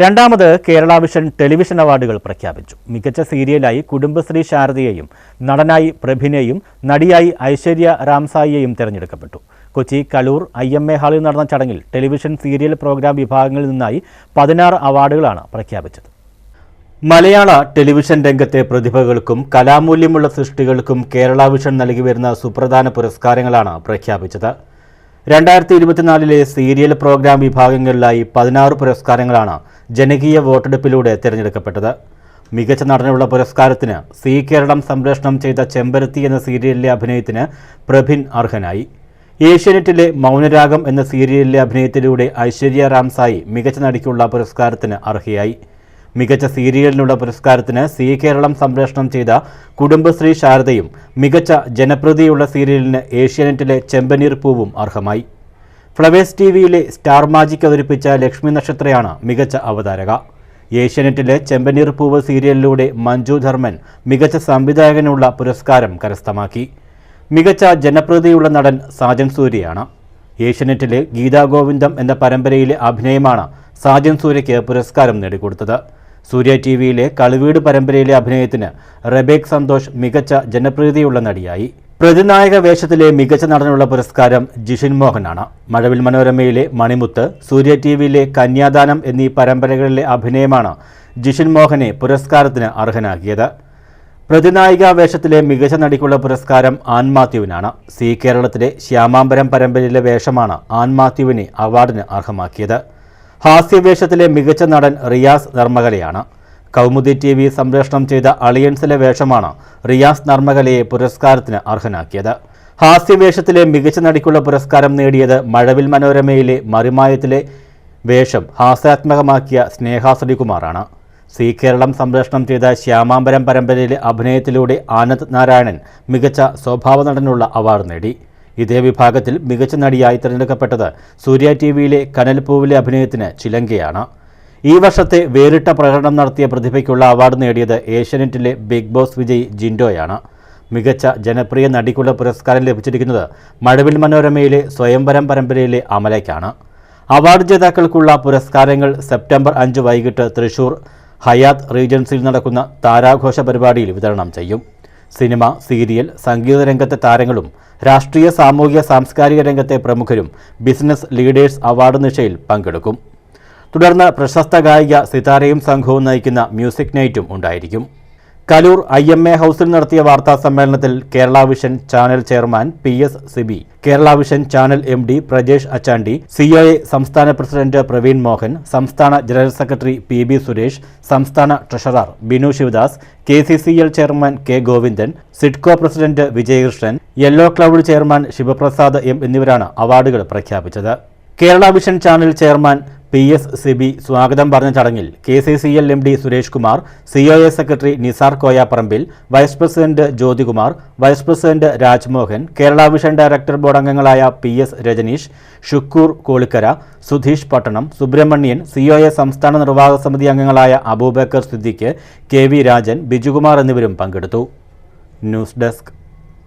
രണ്ടാമത് Kerala vision television അവാർഡുകൾ പ്രഖ്യാപിച്ചു. മികച്ച സീരിയലായി കുടുംബശ്രീ ശാരദയെയും നടനായി പ്രഭിനെയും നടിയായി ഐശ്വര്യ രാംസായിയെയും തിരഞ്ഞെടുക്കപ്പെട്ടു. Kochi Kaloor I M A ഹാളിൽ നടന്ന ചടങ്ങിൽ ടെലിവിഷൻ സീരിയൽ പ്രോഗ്രാം വിഭാഗങ്ങളിൽ നിന്നായി പതിനാറ് അവാർഡുകളാണ് പ്രഖ്യാപിച്ചത്. മലയാള ടെലിവിഷൻ രംഗത്തെ പ്രതിഭകൾക്കും കലാമൂല്യമുള്ള സൃഷ്ടികൾക്കും കേരള വിഷൻ നൽകി വരുന്ന സുപ്രധാന പുരസ്കാരങ്ങളാണ് പ്രഖ്യാപിച്ചത്. രണ്ടായിരത്തി ഇരുപത്തിനാലിലെ സീരിയൽ പ്രോഗ്രാം വിഭാഗങ്ങളിലായി പതിനാറ് പുരസ്കാരങ്ങളാണ് ജനകീയ വോട്ടെടുപ്പിലൂടെ തിരഞ്ഞെടുക്കപ്പെട്ടത്. മികച്ച നടനുള്ള പുരസ്കാരത്തിന് സി കേരളം സംപ്രേഷണം ചെയ്ത ചെമ്പരത്തി എന്ന സീരിയലിലെ അഭിനയത്തിന് പ്രഭിൻ അർഹനായി. ഏഷ്യാനെറ്റിലെ മൗനരാഗം എന്ന സീരിയലിലെ അഭിനയത്തിലൂടെ ഐശ്വര്യ റാംസായി മികച്ച നടിക്കുള്ള പുരസ്കാരത്തിന് അർഹയായി. മികച്ച സീരിയലിനുള്ള പുരസ്കാരത്തിന് സി കേരളം സംപ്രേഷണം ചെയ്ത കുടുംബശ്രീ ശാരദയും മികച്ച ജനപ്രീതിയുള്ള സീരിയലിന് ഏഷ്യാനെറ്റിലെ ചെമ്പനീർ പൂവും അർഹമായി. ഫ്ലവേഴ്സ് ടി വിയിലെ സ്റ്റാർ മാജിക് അവതരിപ്പിച്ച ലക്ഷ്മി നക്ഷത്രയാണ് മികച്ച അവതാരക. ഏഷ്യാനെറ്റിലെ ചെമ്പനീർ പൂവ് സീരിയലിലൂടെ മഞ്ജു ധർമ്മൻ മികച്ച സംവിധായകനുള്ള പുരസ്കാരം കരസ്ഥമാക്കി. മികച്ച ജനപ്രീതിയുള്ള നടൻ സാജൻ സൂര്യയാണ്. ഏഷ്യാനെറ്റിലെ ഗീതാ ഗോവിന്ദം എന്ന പരമ്പരയിലെ അഭിനയമാണ് സാജൻ സൂര്യയ്ക്ക് പുരസ്കാരം നേടിക്കൊടുത്തത്. സൂര്യ ടി വിയിലെ കളിവീട് പരമ്പരയിലെ അഭിനയത്തിന് റബേക് സന്തോഷ് മികച്ച ജനപ്രീതിയുള്ള നടിയായി. പ്രതിനായക വേഷത്തിലെ മികച്ച നടനുള്ള പുരസ്കാരം ജിഷിൻ മോഹനാണ്. മഴവിൽ മനോരമയിലെ മണിമുത്ത് സൂര്യ ടി വിയിലെ കന്യാദാനം എന്നീ പരമ്പരകളിലെ അഭിനയമാണ് ജിഷിൻ മോഹനെ പുരസ്കാരത്തിന് അർഹനാക്കിയത്. പ്രതിനായിക വേഷത്തിലെ മികച്ച നടിക്കുള്ള പുരസ്കാരം ആൻ മാത്യുവിനാണ്. സി കേരളത്തിലെ ശ്യാമാംബരം പരമ്പരയിലെ വേഷമാണ് ആൻ മാത്യുവിനെ അവാർഡിന് അർഹമാക്കിയത്. ഹാസ്യവേഷത്തിലെ മികച്ച നടൻ റിയാസ് നർമ്മകലയാണ് കൗമുദി ടി വി സംപ്രേഷണം ചെയ്ത അളിയൻസിലെ വേഷമാണ് റിയാസ് നർമ്മകലയെ പുരസ്കാരത്തിന് അർഹനാക്കിയത്. ഹാസ്യവേഷത്തിലെ മികച്ച നടിക്കുള്ള പുരസ്കാരം നേടിയത് മഴവിൽ മനോരമയിലെ മറിമായത്തിലെ വേഷം ഹാസ്യാത്മകമാക്കിയ സ്നേഹ ശ്രീകുമാറാണ് സി കേരളം സംപ്രേഷണം ചെയ്ത ശ്യാമാംബരം പരമ്പരയിലെ അഭിനയത്തിലൂടെ ആനന്ദ് നാരായണൻ മികച്ച സ്വഭാവ നടനുള്ള അവാർഡ് നേടി. ഇതേ വിഭാഗത്തിൽ മികച്ച നടിയായി തിരഞ്ഞെടുക്കപ്പെട്ടത് സൂര്യ ടി വിയിലെ കനൽപൂവിലെ അഭിനയത്തിന് ചിലങ്കയാണ്. ഈ വർഷത്തെ വേറിട്ട പ്രകടനം നടത്തിയ പ്രതിഭയ്ക്കുള്ള അവാർഡ് നേടിയത് ഏഷ്യാനെറ്റിലെ ബിഗ് ബോസ് വിജയ് ജിൻഡോയാണ്. മികച്ച ജനപ്രിയ നടിക്കുള്ള പുരസ്കാരം ലഭിച്ചിരിക്കുന്നത് മഴവിൽ മനോരമയിലെ സ്വയംവരം പരമ്പരയിലെ അമലയ്ക്കാണ്. അവാർഡ് ജേതാക്കൾക്കുള്ള പുരസ്കാരങ്ങൾ സെപ്റ്റംബർ അഞ്ച് വൈകിട്ട് തൃശൂർ ഹയാത്ത് റീജൻസിയിൽ നടക്കുന്ന താരാഘോഷ പരിപാടിയിൽ വിതരണം ചെയ്യും. സിനിമ സീരിയൽ സംഗീത രംഗത്തെ താരങ്ങളും രാഷ്ട്രീയ സാമൂഹിക സാംസ്കാരിക രംഗത്തെ പ്രമുഖരും ബിസിനസ് ലീഡേഴ്സ് അവാർഡ് നിശയിൽ പങ്കെടുക്കും. തുടർന്ന് പ്രശസ്ത ഗായിക സിതാരയും സംഘവും നയിക്കുന്ന മ്യൂസിക് നൈറ്റും ഉണ്ടായിരിക്കും. കലൂർ ഐ എം എ ഹൗസിൽ നടത്തിയ വാർത്താ സമ്മേളനത്തിൽ Kerala vision channel chairman P S Sibi Kerala vision channel M D Prajesh Achandi C O A സംസ്ഥാന പ്രസിഡന്റ് പ്രവീൺ മോഹൻ സംസ്ഥാന general secretary P B Suresh സംസ്ഥാന treasurer Binu Sivadas K C C L chairman K Govindan SIDCO president Vijayakrishnan yellow cloud chairman Sivaprasad M എന്നിവരാണ് അവാർഡുകൾ പ്രഖ്യാപിച്ചത്. Kerala vision channel chairman P S Sibi സ്വാഗതം പറഞ്ഞ ചടങ്ങിൽ K C C L M D Suresh Kumar C O A secretary Nisar Koyapparambil vice president Jyothikumar vice president Rajmohan Kerala vision director board അംഗങ്ങളായ P S Rajneesh Shukoor Kolikkara Sudheesh Pattanam Subramanian C O A സംസ്ഥാന നിർവാഹക സമിതി അംഗങ്ങളായ Abubakar Siddique K V Rajan Bijukumar എന്നിവരും പങ്കെടുത്തു. News desk.